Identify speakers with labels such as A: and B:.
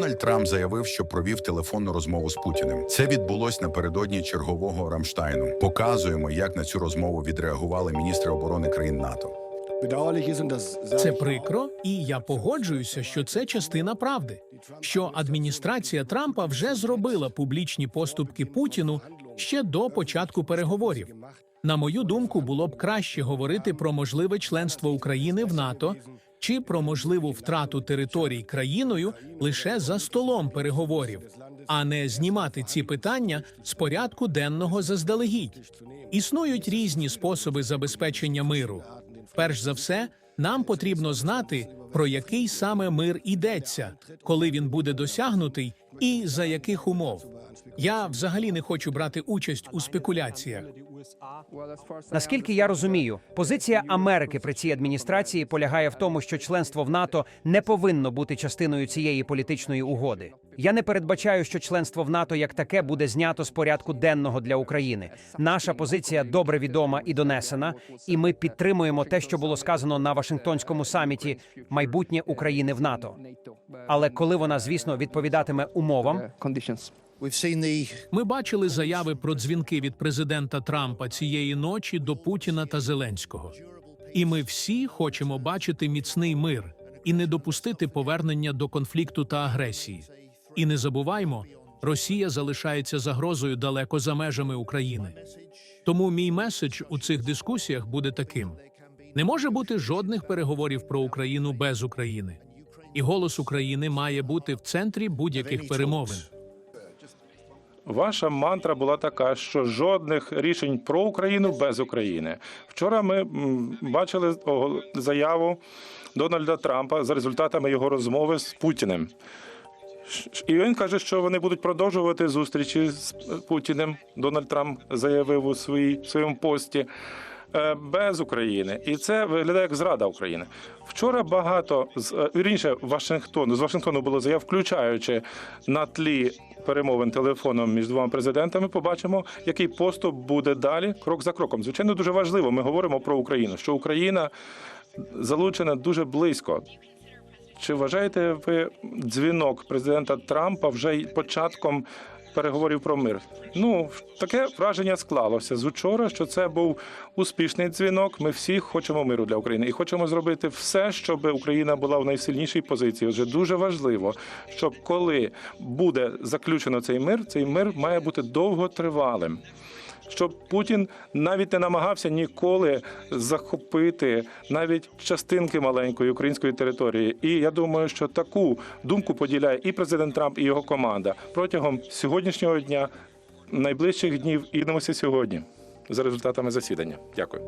A: Дональд Трамп заявив, що провів телефонну розмову з Путіним. Це відбулось напередодні чергового Рамштайну. Показуємо, як на цю розмову відреагували міністри оборони країн НАТО.
B: Це прикро, і я погоджуюся, що це частина правди. Що адміністрація Трампа вже зробила публічні поступки Путіну ще до початку переговорів. На мою думку, було б краще говорити про можливе членство України в НАТО чи про можливу втрату територій країною лише за столом переговорів, а не знімати ці питання з порядку денного заздалегідь. Існують різні способи забезпечення миру. Перш за все, нам потрібно знати, про який саме мир йдеться, коли він буде досягнутий і за яких умов. Я взагалі не хочу брати участь у спекуляціях.
C: Наскільки я розумію, позиція Америки при цій адміністрації полягає в тому, що членство в НАТО не повинно бути частиною цієї політичної угоди. Я не передбачаю, що членство в НАТО як таке буде знято з порядку денного для України. Наша позиція добре відома і донесена, і ми підтримуємо те, що було сказано на Вашингтонському саміті майбутнє України в НАТО. Але коли вона, звісно, відповідатиме умовам,
B: Ми бачили заяви про дзвінки від президента Трампа цієї ночі до Путіна та Зеленського. І ми всі хочемо бачити міцний мир і не допустити повернення до конфлікту та агресії. І не забуваймо, Росія залишається загрозою далеко за межами України. Тому мій меседж у цих дискусіях буде таким: не може бути жодних переговорів про Україну без України, і голос України має бути в центрі будь-яких перемовин.
D: Ваша мантра була така, що жодних рішень про Україну без України. Вчора ми бачили заяву Дональда Трампа за результатами його розмови з Путіним. І він каже, що вони будуть продовжувати зустрічі з Путіним. Дональд Трамп заявив у своїй своєму пості е, без України, і це виглядає як зрада України. Вчора багато з е, вірніше Вашингтону з Вашингтону було заяв, включаючи на тлі перемовин телефоном між двома президентами. Побачимо, який поступ буде далі, крок за кроком. Звичайно, дуже важливо. Ми говоримо про Україну, що Україна залучена дуже близько. Чи вважаєте ви дзвінок президента Трампа вже початком переговорів про мир? Ну таке враження склалося з учора, що це був успішний дзвінок. Ми всі хочемо миру для України і хочемо зробити все, щоб Україна була в найсильнішій позиції. Отже, дуже важливо, щоб коли буде заключено цей мир, цей мир має бути довготривалим щоб Путін навіть не намагався ніколи захопити навіть частинки маленької української території. І я думаю, що таку думку поділяє і президент Трамп, і його команда протягом сьогоднішнього дня, найближчих днів і сьогодні за результатами засідання. Дякую.